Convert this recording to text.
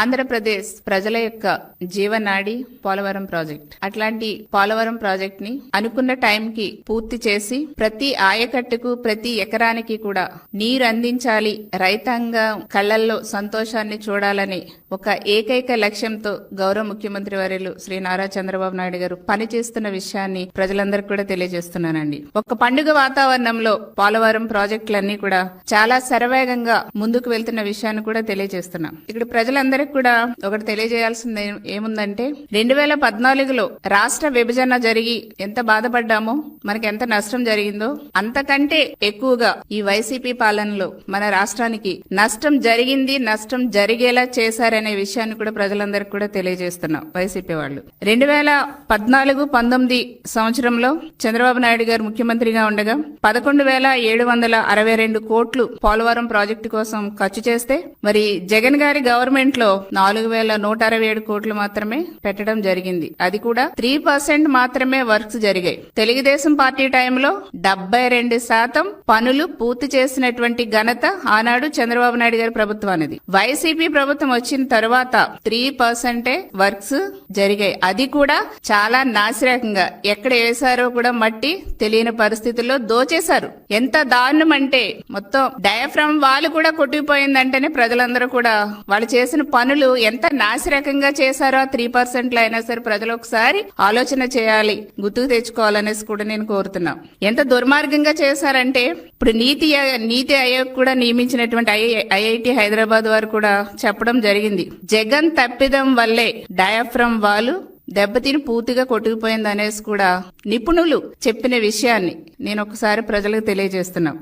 ఆంధ్రప్రదేశ్ ప్రజల యొక్క జీవనాడి పోలవరం ప్రాజెక్ట్. అట్లాంటి పోలవరం ప్రాజెక్ట్ని అనుకున్న టైంకి పూర్తి చేసి ప్రతి ఆయకట్టుకు ప్రతి ఎకరానికి కూడా నీరు అందించాలి. రైతాంగం కళ్ళల్లో సంతోషాన్ని చూడాలని ఒక ఏకైక లక్ష్యంతో గౌరవ ముఖ్యమంత్రి వర్యులు శ్రీ నారా చంద్రబాబు నాయుడు గారు పనిచేస్తున్న విషయాన్ని ప్రజలందరికీ కూడా తెలియజేస్తున్నానండి. ఒక పండుగ వాతావరణంలో పోలవరం ప్రాజెక్టులన్నీ కూడా చాలా శరవేగంగా ముందుకు వెళ్తున్న విషయాన్ని కూడా తెలియజేస్తున్నాం. ఇక్కడ ప్రజలందరికీ కూడా ఒకటి తెలియజేయాల్సింది ఏముందంటే రెండు వేల పద్నాలుగులో రాష్ట్ర విభజన జరిగి ఎంత బాధపడ్డామో మనకి ఎంత నష్టం జరిగిందో అంతకంటే ఎక్కువగా ఈ వైసీపీ పాలనలో మన రాష్ట్రానికి నష్టం జరిగింది నష్టం జరిగేలా చేశారనే విషయాన్ని కూడా ప్రజలందరికీ కూడా తెలియజేస్తున్నాం వైసీపీ వాళ్ళు. రెండు వేల పద్నాలుగు పంతొమ్మిది సంవత్సరంలో చంద్రబాబు నాయుడు గారు ముఖ్యమంత్రిగా ఉండగా పదకొండు వేల ఏడు వందల అరవై రెండు కోట్లు పోలవరం ప్రాజెక్టు కోసం ఖర్చు చేస్తే మరి జగన్ గారి గవర్నమెంట్లో నాలుగు వేల నూట అరవై ఏడు కోట్లు మాత్రమే పెట్టడం జరిగింది. అది కూడా త్రీ పర్సెంట్ మాత్రమే వర్క్స్ జరిగాయి. తెలుగుదేశం పార్టీ టైంలో డెబ్బై రెండు శాతం పనులు పూర్తి చేసినటువంటి ఘనత ఆనాడు చంద్రబాబు నాయుడు గారి ప్రభుత్వానిది. వైసీపీ ప్రభుత్వం వచ్చిన తర్వాత త్రీ పర్సెంటే వర్క్స్ జరిగాయి. అది కూడా చాలా నాసిరకంగా ఎక్కడ వేశారో కూడా మట్టి తెలియని పరిస్థితుల్లో దోచేశారు. ఎంత దారుణం అంటే మొత్తం డయాఫ్రమ్ వాళ్ళు కూడా కొట్టిపోయిందంటేనే ప్రజలందరూ కూడా వాళ్ళు చేసిన పనులు ఎంత నాసిరకంగా చేశారో ఆ త్రీ పర్సెంట్ అయినా సరే ప్రజలు ఒకసారి ఆలోచన చేయాలి. గుర్తుకు తెచ్చుకోవాలనేసి కూడా నేను కోరుతున్నా. ఎంత దుర్మార్గంగా చేశారంటే ఇప్పుడు నీతి నీతి ఆయోగ్ కూడా నియమించినటువంటి ఐఐటి హైదరాబాద్ వారు కూడా చెప్పడం జరిగింది. జగన్ తప్పిదం వల్లే డయాఫ్రమ్ వాళ్ళు దెబ్బతిని పూర్తిగా కొట్టుకుపోయింది అనేసి కూడా నిపుణులు చెప్పిన విషయాన్ని నేను ఒకసారి ప్రజలకు తెలియజేస్తున్నా.